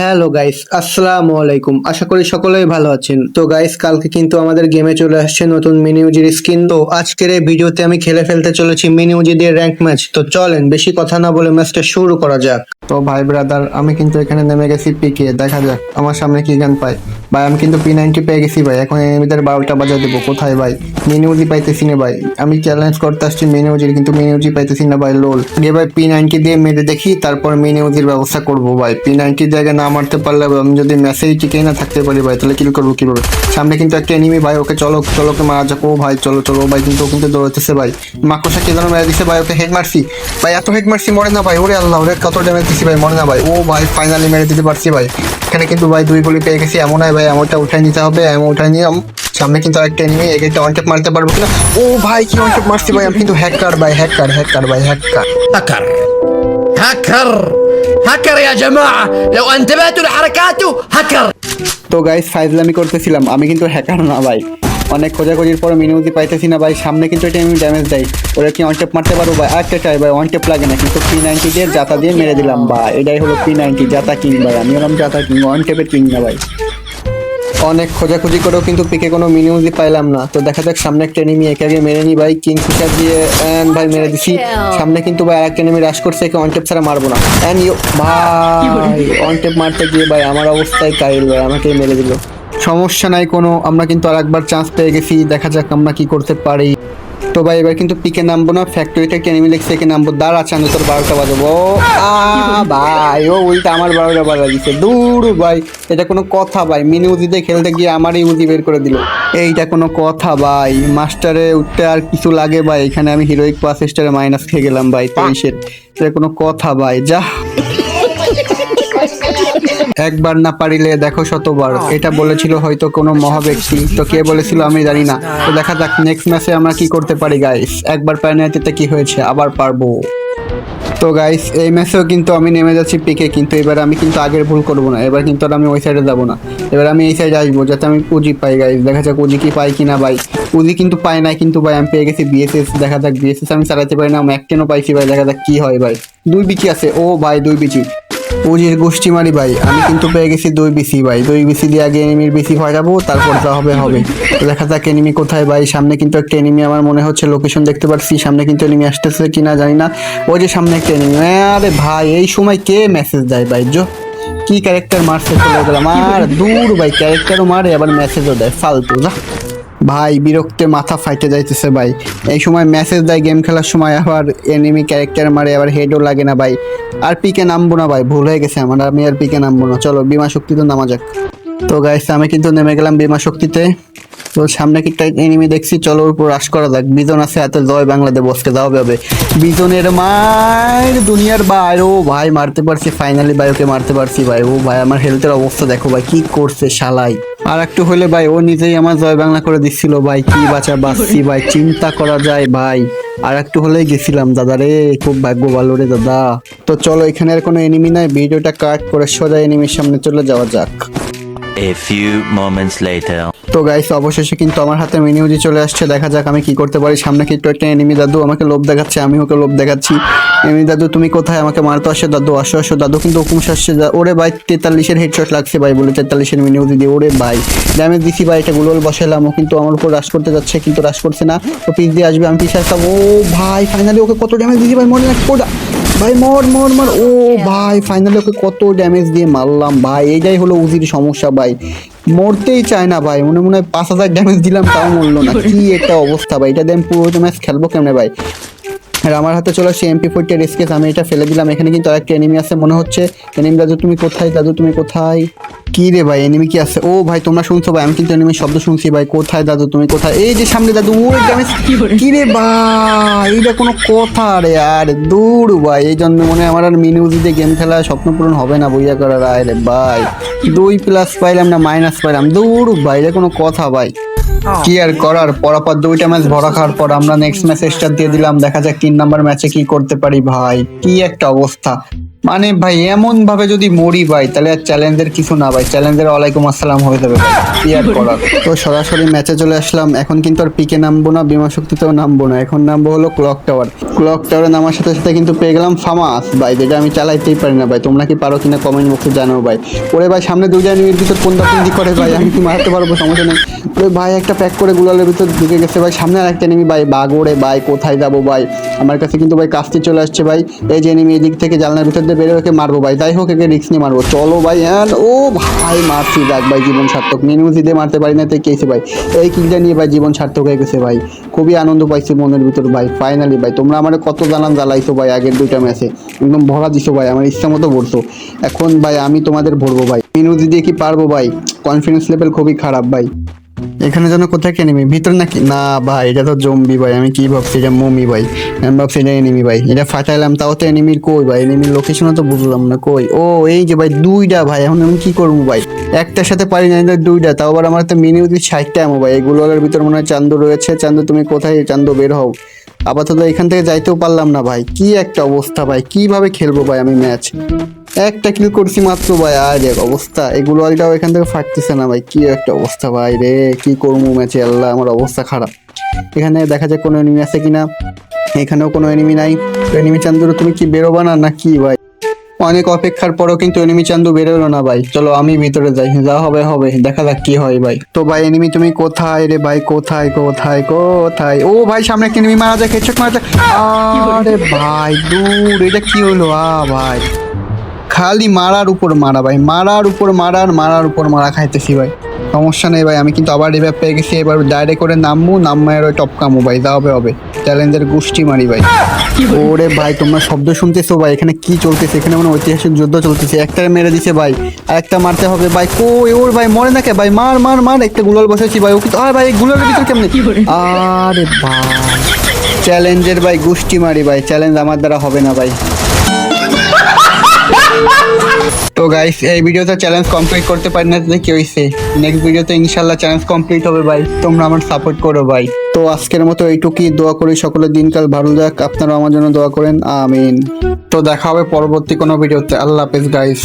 Hello guys আসসালামু আলাইকুম আশা করি সকলেই ভালো আছেন। তো গাইস কালকে কিন্তু আমাদের গেমে চলে আসছে নতুন মিনিউজির স্কিন তো, আজকের এই ভিডিওতে আমি খেলে ফেলতে চলেছি মিনিউজি দিয়ে র্যাঙ্ক ম্যাচ তো, চলেন, বেশি কথা না বলে ম্যাচটা শুরু করা যাক। তো, ভাই ব্রাদার আমি কিন্তু এখানে নেমে গেছি পিকে দেখা যাক, আমার সামনে কি গান পাই ভাই, আমি কিন্তু পি নাইনটি পেয়ে গেছি, ভাই। এখন এনিমিদের বারোটা বাজা দেবো। কোথায়, ভাই? মিনিউজি পাইতেছি না, ভাই। আমি চ্যালেঞ্জ করতে আসছি মিনিউজির কিন্তু মিনিউজি পাইতেছি না, ভাই। লোল আগে ভাই পি নাইনটি দিয়ে মেরে দেখি, তারপর মিনিউজির ব্যবস্থা করব, ভাই। পি নাইনটি জায়গায় না মারতে পারলে আমি যদি মেসেজ টিকে না থাকতে পারি ভাই, তাহলে কিল করব কীভাবে? সামনে কিন্তু একটা এনিমি ভাই, ওকে চলো চলো, ওকে মারা যাক। ও ভাই, চলো চলো ভাই কিন্তু ও কিন্তু দৌড়াতেছে ভাই। মাকড়সা কে যেন মেরে দিছে ভাই, ওকে হেড মারছি। ভাই, এত হেড মারছি, মরে না ভাই, ওরে আল্লাহ, ওরে কত ড্যামেজ দিছি ভাই, মরে না ভাই। ও ভাই ফাইনালি মেরে দিতে পারছি ভাই। এখানে কিন্তু ভাই দুই গুলি পেয়ে গেছি, এমন হয় ভাই, এমনটা উঠাই নিতে হবে, এমন উঠাই নিয়ে সামনে কিন্তু একটা এনিমি এগেটা ওয়ান ট্যাপ মারতে পারব কিনা? ও ভাই, কি ওয়ান ট্যাপ মারছি ভাই, আমি কিন্তু হ্যাকার ভাই হ্যাকার হ্যাকার ভাই হ্যাকার হ্যাকার هكر هكر يا جماعة لو انتبهتوا لحركاته هكر তো গাইস ফাইজলামি করতেছিলাম আমি কিন্তু হ্যাকার না ভাই অনেক খোঁজাখুঁজির পর মিনিউজি পাইতেছি না ভাই সামনে কিন্তু এটা আমি ড্যামেজ দেয় ওরা কি অনটেপ মারতে পারবো ভাই আরেকটা চাই ভাই অনটেপ লাগে না কিন্তু পি নাইনটি দিয়ে জাতা দিয়ে মেরে দিলাম ভাই এটাই হলো পি নাইনটি জাতা কিং ভাই আমি হলাম জাতা কিং অনটেপের কিং না ভাই অনেক খোঁজাখুঁজি করেও কিন্তু পিকে কোনো মিনিউজি পাইলাম না। তো দেখা যাক সামনে একটা এনিমি একে আগে মেরে নি ভাই কিং ফিশার দিয়ে অ্যান্ড ভাই মেরে দিছি। সামনে কিন্তু ভাই আরেকটা এনিমি রাশ করছে একে অনটেপ ছাড়া মারবো না। অ্যান্ড ইউ ভাই অনটেপ মারতে গিয়ে ভাই আমার অবস্থায় কাইল ভাই আমাকে মেরে দিল। সমস্যা নাই কোনো আমরা কিন্তু আর একবার চান্স পেয়ে গেছি দেখা যাক আমরা কি করতে পারি। তো ভাই, এবার কিন্তু পিকে নামবো না ফ্যাক্টরিতে এনিমি লেগছে একে নামবো, দাঁড়া চান্দু তোর বারোটা বাজাবো। ভাই, ও উল্টা আমার বারোটা বাজা দিচ্ছে দূর, ভাই, এটা কোনো কথা, ভাই। মিনি উজিতে খেলতে গিয়ে আমারই উজি বের করে দিল। এইটা কোনো কথা, ভাই। মাস্টারে উঠতে আর কিছু লাগে, ভাই। এখানে আমি হিরোইক পাস স্টারে মাইনাস খেয়ে গেলাম, ভাই তেইশের এটা কোনো কথা, ভাই। যা একবার না পারিলে দেখো শতবার। এটা বলেছিল হয়তো কোনো মহা ব্যক্তি তো কে বলেছিল আমি জানি না। তো দেখা যাক নেক্সট ম্যাচে আমরা কি করতে পারি গাইস একবার এতে কি হয়েছে? আবার পারব। তো গাইস এই ম্যাচেও কিন্তু আমি নেমে যাচ্ছি পিকে কিন্তু এবার আমি কিন্তু আগের ভুল করব না। এবার কিন্তু আর আমি ওই সাইডে যাব না। এবার আমি এই সাইডে আসব, যাতে আমি পুঁজি পাই গাইস দেখা যাক উজি কি পাই কিনা, ভাই। উজি কিন্তু পাই নাই, কিন্তু ভাই, আমি পেয়ে গেছি বিএসএস দেখা যাক বিএসএস আমি চালাতে পারি না, আমি একটেনও পাইছি, ভাই। দেখা যাক কি হয়, ভাই। দুই বিচি আছে। ও ভাই, দুই বিচি। উজির গোষ্ঠী মারি ভাই, আমি কিন্তু পেয়ে গেছি দুই বিসি ভাই। দুই বিসি দিয়ে আগে এনিমির বিসি যাব তারপর যা হবে হবে। দেখা যাক এনিমি কোথায় ভাই। সামনে কিন্তু একটা এনিমি আমার মনে হচ্ছে লোকেশন দেখতে পাচ্ছি। সামনে কিন্তু এনিমি আসতেছে কিনা জানি না। ওই যে সামনে একটা এনিমি আরে ভাই, এই সময় কে মেসেজ দেয় ভাই? জো কি ক্যারেক্টার মারছে চলে গেলাম। আর দূর ভাই ক্যারেক্টারও মারে, আবার মেসেজও দেয়। ফালতু, যা। ভাই, বিরক্তে মাথা ফাইটে যাইতেছে ভাই। এই সময় মেসেজ দেয় গেম খেলার সময় আবার এনিমি ক্যারেক্টার মারে, আবার হেডও লাগে না ভাই। আর পিকে নামবো না ভাই, ভুল হয়ে গেছে আমার, আমি আর পিকে নামবো না। চলো, বিমা শক্তিতে নামা যাক। তো গাইস আমি কিন্তু নেমে গেলাম বিমা শক্তিতে। তো সামনে কি একটা এনিমি দেখছি, চলো ওর উপর রাশ করা যাক। বিজন আছে, এত জয় বাংলাদেশ, বসকে যাওয়া হবে। বিজনের মার দুনিয়ার ভাই ও ভাই, মারতে পারছি ফাইনালি ভাই, ওকে মারতে পারছি ভাই। ও ভাই, আমার হেলথের অবস্থা দেখো ভাই, কি করছে শালাই। আর একটু হলে ভাই, ও নিজেই আমার জয় বাংলা করে দিচ্ছিল ভাই। কি বাঁচা বাঁচছি, ভাই। চিন্তা করা যায়, ভাই। আর একটু হলেই গেছিলাম, দাদা রে, খুব ভাগ্য ভালো রে, দাদা। তো চলো, এখানে আর কোনো এনিমি নাই। ভিডিওটা কাট করে সোজা এনিমির সামনে চলে যাওয়া যাক। A few moments later. তো গাইস অবশেষে কিন্তু আমার হাতে মিনিউজি চলে আসছে। দেখা যাক আমি কি করতে পারি। সামনে কিন্তু একটা এনিমি দাদু আমাকে লোভ দেখাচ্ছে আমি ওকে লোভ দেখাচ্ছি। এনিমি দাদু, তুমি কোথায়? আমাকে মারতে আসো দাদু, আসো আসো। দাদু কিন্তু হুকুম আসছে ওরে ভাই, তেতাল্লিশের হেডশট লাগছে ভাই বলে তেতাল্লিশের মিনিউজি দিয়ে। ওরে ভাই ড্যামেজ দিছি ভাই, এটা গুলোল বসালাম ও কিন্তু আমার উপর রাশ করতে যাচ্ছে, কিন্তু রাশ করছে না। ও পিস দিয়ে আসবে, আমি পিস আসতাম। ও ভাই ফাইনালি ওকে কত ড্যামেজ দিছি ভাই, মনে রাখ ভাই মর মর মর। ও ভাই ফাইনালি ওকে কত ড্যামেজ দিয়ে মারলাম ভাই। এইটাই হলো উজির সমস্যা ভাই। মরতেই চায় না ভাই। মনে মনে হয় পাঁচ হাজার ড্যামেজ দিলাম তাও মরলো না। কি একটা অবস্থা ভাই। এটা দিয়ে আমি পুরো ম্যাচ খেলব কেমনে ভাই? আর আমার হাতে চলে আসছে এমপি ফোরটি রেস্কেস আমি এটা ফেলে দিলাম। এখানে কিন্তু আরেকটা এনিমি আছে মনে হচ্ছে। এনিমি দাদু তুমি কোথায়? দাদু তুমি কোথায়? কি রে ভাই এনিমি কি আছে? ও ভাই তোমরা শুনছো ভাই আমি কিন্তু এনিমির শব্দ শুনছি ভাই। কোথায় দাদু তুমি কোথায়? এই যে সামনে দাদু ড্যামেজ কি রে ভাই এইটা কোনো কথা রে আর। দূর ভাই এই জন্য মনে আমার আর মিনিউজি দিয়ে গেম খেলা স্বপ্ন পূরণ হবে না বইয়া করার আয় রে ভাই দুই প্লাস পাইলাম না মাইনাস পাইলাম। দূর ভাই এটা কোনো কথা ভাই। কি আর করার? পরাপর দুইটা ম্যাচ ভরা খাওয়ার পর আমরা নেক্সট ম্যাচ স্টার্ট দিয়ে দিলাম। দেখা যাক তিন নাম্বার ম্যাচে কি করতে পারি ভাই। কি একটা অবস্থা। মানে ভাই এমন ভাবে যদি মরি ভাই তাহলে আর চ্যালেঞ্জের কিছু না ভাই। চ্যালেঞ্জের ওয়ালাইকুম আসসালাম হয়ে যাবে কি আর করার? তো সরাসরি ম্যাচে চলে আসলাম। এখন কিন্তু আর পিকে নামবো না বিমা শক্তিতেও নামবো না। এখন নামবো হলো ক্লক টাওয়ার ক্লক টাওয়ারে নামার সাথে সাথে কিন্তু পেয়ে গেলাম ফামাস। ভাই যেটা আমি চালাইতেই পারি না ভাই। তোমরা কি পারো কিনা কমেন্ট বক্সে জানো ভাই। ওরে ভাই সামনে দুই জানির ভিতর কোনটি করে ভাই? আমি কি মারতে পারব? সমস্যা নেই। ভাই, একটা প্যাক করে গুলালের ভিতর ঢুকে গেছে ভাই। সামনে আর একটা এনিমি ভাই, বাগড়ে, ভাই, কোথায় যাব ভাই? আমার কাছে কিন্তু ভাই কাস্তি চলে আসছে ভাই। এই যে এনিমি এদিক থেকে জানলার ভিতর দিয়ে বেরো ওকে মারবো ভাই। যাই হোক, একে রিক্স নিয়ে মারবো। চলো ভাই হ্যাঁ ও ভাই, মারছি, যাক ভাই, জীবন সার্থক। মিনিমুজি দিয়ে মারতে পারি না তো কেছে ভাই। এই কিলটা নিয়ে ভাই জীবন সার্থক হয়ে গেছে ভাই। খুবই আনন্দ পাইছি মনের ভিতর ভাই ফাইনালি ভাই। তোমরা আমার কত জানান জ্বালাইছো ভাই আগের দুইটা ম্যাচে একদম ভরা দিছো ভাই, আমার ইচ্ছা মতো ভরছো। এখন ভাই আমি তোমাদের ভরবো ভাই। মিনুজি দিয়ে কি পারব ভাই? কনফিডেন্স লেভেল খুবই খারাপ ভাই। এখানে যেন কোথায় এনিমি ভিতর নাকি? না ভাই, এটা তো জম্বি ভাই, আমি কি ভাবছি? এটা মমি ভাই। আমি ভাবছি এটা এনিমি ভাই। এটা ফাটাইলাম, তাও তো এনিমির কই ভাই? এনিমির লোকেশনও তো বুঝলাম না, কই? ও, এই যে ভাই, দুইটা ভাই, এখন আমি কি করব ভাই? একটার সাথে পারি না দুইটা, তাও আবার আমার তো মিনি উইথ ষাটটা এমো ভাই। এগুলো এগুলোর ভিতর মনে হয় চান্দু রয়েছে। চান্দু, তুমি কোথায়? চান্দু, বের হও। আপাতত এখান থেকে যাইতেও পারলাম না ভাই। কি একটা অবস্থা ভাই, কীভাবে খেলব ভাই আমি ম্যাচ একটা কিল করছি মাত্র ভাই। আর এক অবস্থা। এগুলো আলটাও এখান থেকে ফাটতেছে না ভাই। কি একটা অবস্থা ভাই রে। কি করব ম্যাচে আল্লাহ আমার অবস্থা খারাপ। এখানে দেখা যায় কোনো এনিমি আছে কিনা। এখানেও কোনো এনিমি নাই। এনিমি চান্দুর তুমি কি বেরোবা না না কি ভাই? অনেক অপেক্ষার পরও কিন্তু এনিমি চান্দু বেরোলো না ভাই। চলো আমি ভিতরে যাই। যা হবে হবে। দেখা যাক কি হয় ভাই। তো ভাই এনিমি তুমি কোথায় রে ভাই? কোথায় কোথায় কোথায়? ও ভাই সামনে একটা এনিমি মারা যাক হেডশট মারা যাক আরে ভাই দূর। এটা কি হলো? আ ভাই। খালি মারার উপর মারা ভাই মারার উপর মারার মারার উপর মারা খাইতেছি ভাই। সমস্যা নেই ভাই আমি কিন্তু আবার রিভাইভ পেয়ে গেছি এবার ডাইরেক্ট করে নামবো নাম্মায়ের ওই টপ কামু ভাই যা হবে হবে। চ্যালেঞ্জের গোষ্ঠী মারি ভাই। ওরে ভাই তোমরা শব্দ শুনতেছো ভাই এখানে কি চলতেছে? এখানে মানে ঐতিহাসিক যুদ্ধ চলতেছে। একটা মেরে দিছে ভাই আর একটা মারতে হবে ভাই। কই ওর ভাই মরে না কে ভাই? মার মার মার একটা গুলাল বসেছি ভাই। ও কিন্তু আর ভাই এই গুলালের ভিতর কেমনে? আরে ভাই চ্যালেঞ্জের ভাই গোষ্ঠী মারি ভাই চ্যালেঞ্জ আমার দ্বারা হবে না ভাই। তো গাইস এই ভিডিওতে চ্যালেঞ্জ কমপ্লিট করতে পারি না তাতে কি হয়েছে নেক্সট ভিডিওতে ইনশাল্লাহ চ্যালেঞ্জ কমপ্লিট হবে ভাই। তোমরা আমার সাপোর্ট করো ভাই। তো আজকের মতো এইটুকুই, দোয়া করি সকলের দিনকাল ভালো যাক আপনারা আমার জন্য দোয়া করেন, আমিন। তো দেখা হবে পরবর্তী কোনো ভিডিওতে আল্লাহ হাফেজ গাইস